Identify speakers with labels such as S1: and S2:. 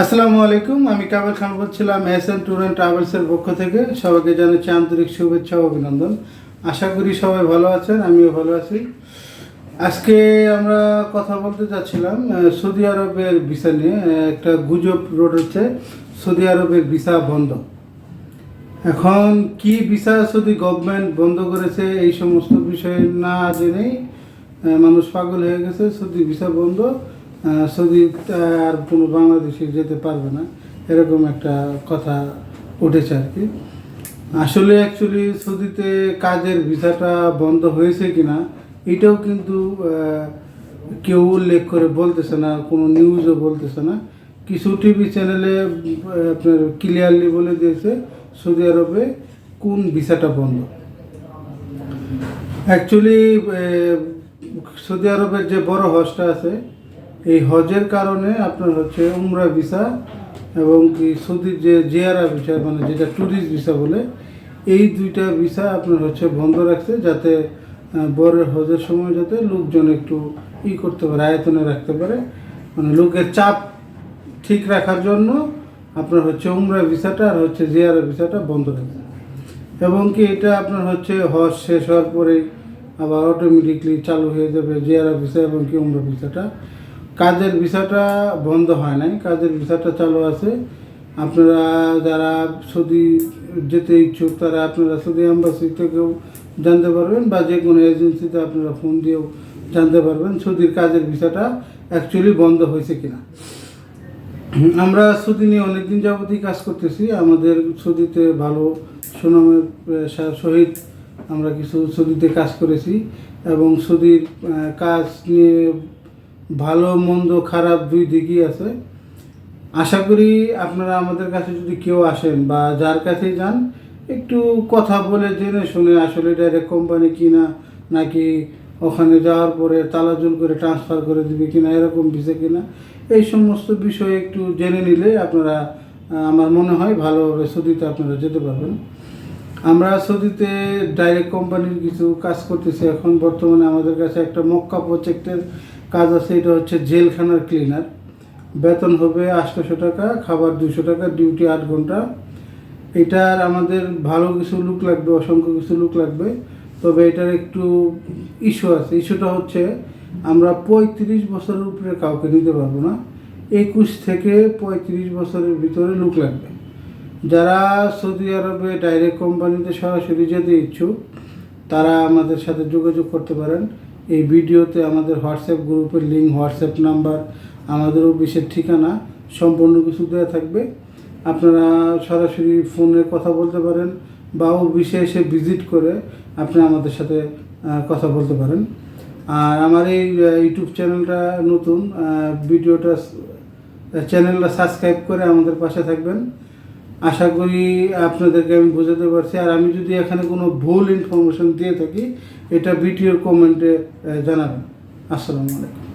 S1: আসসালামু আলাইকুম, আমি কাবেল খান বলছিলাম, এস এন ট্যুর অ্যান্ড ট্রাভেলসের পক্ষ থেকে। সবাইকে জানাচ্ছি আন্তরিক শুভেচ্ছা ও অভিনন্দন। আশা করি সবাই ভালো আছেন, আমিও ভালো আছি। আজকে আমরা কথা বলতে যাচ্ছিলাম সৌদি আরবের ভিসা নিয়ে একটা গুজব রোড হচ্ছে, সৌদি আরবের ভিসা বন্ধ। এখন কি ভিসা সৌদি গভর্নমেন্ট বন্ধ করেছে, এই সমস্ত বিষয় না জেনেই মানুষ পাগল হয়ে গেছে, সৌদি ভিসা বন্ধ। সৌদি আর কোনো বাংলাদেশি যেতে পারবে না, এরকম একটা কথা উঠেছে আর কি। আসলে অ্যাকচুয়ালি সৌদিতে কাজের ভিসাটা বন্ধ হয়েছে কিনা, এটাও কিন্তু কেউ উল্লেখ করে বলতেছে না, কোনো নিউজও বলতেছে না। কিছু টিভি চ্যানেলে আপনার ক্লিয়ারলি বলে দিয়েছে সৌদি আরবে কোন ভিসাটা বন্ধ। অ্যাকচুয়ালি সৌদি আরবের যে বড় হজটা আছে এই হজের কারণে আপনার হচ্ছে উমরা ভিসা এবং কি সৌদির যে জিয়ারা ভিসা মানে যেটা ট্যুরিস্ট ভিসা বলে, এই দুইটা ভিসা আপনার হচ্ছে বন্ধ রাখছে যাতে বরের হজের সময় যাতে লোকজন একটু ই করতে পারে, আয়তনে রাখতে পারে। মানে লোকের চাপ ঠিক রাখার জন্য আপনার হচ্ছে উমরা ভিসাটা আর হচ্ছে জিয়ারা ভিসাটা বন্ধ রাখছে। এবং কি এটা আপনার হচ্ছে হজ শেষ হওয়ার পরেই আবার অটোমেটিকলি চালু হয়ে যাবে জিয়ারা ভিসা এবং কি উমরা ভিসাটা কাজের ভিসাটা বন্ধ হয় নাই, কাজের ভিসাটা চালু আছে। আপনারা যারা সৌদি যেতে ইচ্ছুক, তারা আপনারা সৌদি অ্যাম্বাসি থেকেও জানতে পারবেন বা যে কোনো এজেন্সিতে আপনারা ফোন দিয়েও জানতে পারবেন সৌদির কাজের ভিসাটা অ্যাকচুয়ালি বন্ধ হয়েছে কিনা। আমরা সৌদি নিয়ে অনেকদিন যাবতই কাজ করতেছি। আমাদের সৌদিতে ভালো সুনামের সহিত আমরা কিছু সৌদিতে কাজ করেছি এবং সৌদির কাজ নিয়ে ভালো, মন্দ, খারাপ দুই দিকই আছে। আশা করি আপনারা আমাদের কাছে যদি কেউ আসেন বা যার কাছেই যান, একটু কথা বলে জেনে শুনে আসলে ডাইরেক্ট কোম্পানি কিনা, নাকি ওখানে যাওয়ার পরে তালাজুল করে ট্রান্সফার করে দিবে কিনা, এরকম ভিসা কিনা, এই সমস্ত বিষয়ে একটু জেনে নিলে আপনারা আমার মনে হয় ভালোভাবে সৌদিতে আপনারা যেতে পারবেন। আমরা সৌদিতে ডাইরেক্ট কোম্পানির কিছু কাজ করতেছি। এখন বর্তমানে আমাদের কাছে একটা মক্কা প্রজেক্টের কাজ আছে, এটা হচ্ছে জেলখানার ক্লিনার বেতন হবে আটশোশো টাকা, খাবার দুশো টাকা ডিউটি আট ঘণ্টা। এটার আমাদের ভালো কিছু লুক লাগবে, অসংখ্য কিছু লুক লাগবে। তবে এটার একটু ইস্যু আছে। ইস্যুটা হচ্ছে, আমরা পঁয়ত্রিশ বছরের উপরে কাউকে নিতে পারব না। একুশ থেকে পঁয়ত্রিশ বছরের ভিতরে লুক লাগবে। যারা সৌদি আরবে ডাইরেক্ট কোম্পানিতে সরাসরি যেতে ইচ্ছুক, তারা আমাদের সাথে যোগাযোগ করতে পারেন। এই ভিডিওতে আমাদের হোয়াটসঅ্যাপ গ্রুপের লিঙ্ক, হোয়াটসঅ্যাপ নাম্বার, আমাদের অফিসের ঠিকানা সম্পূর্ণ কিছু দেওয়া থাকবে। আপনারা সরাসরি ফোনে কথা বলতে পারেন বা অফিসে এসে ভিজিট করে আপনি আমাদের সাথে কথা বলতে পারেন। আর আমার এই ইউটিউব চ্যানেলটা নতুন ভিডিওটা চ্যানেলটা সাবস্ক্রাইব করে আমাদের পাশে থাকবেন। আশা করি আপনাদেরকে আমি বোঝাতে পারছি। আর আমি যদি এখানে কোনো ভুল ইনফরমেশন দিয়ে থাকি, এটা ভিডিওর কমেন্টে জানাবেন। আসসালামু আলাইকুম।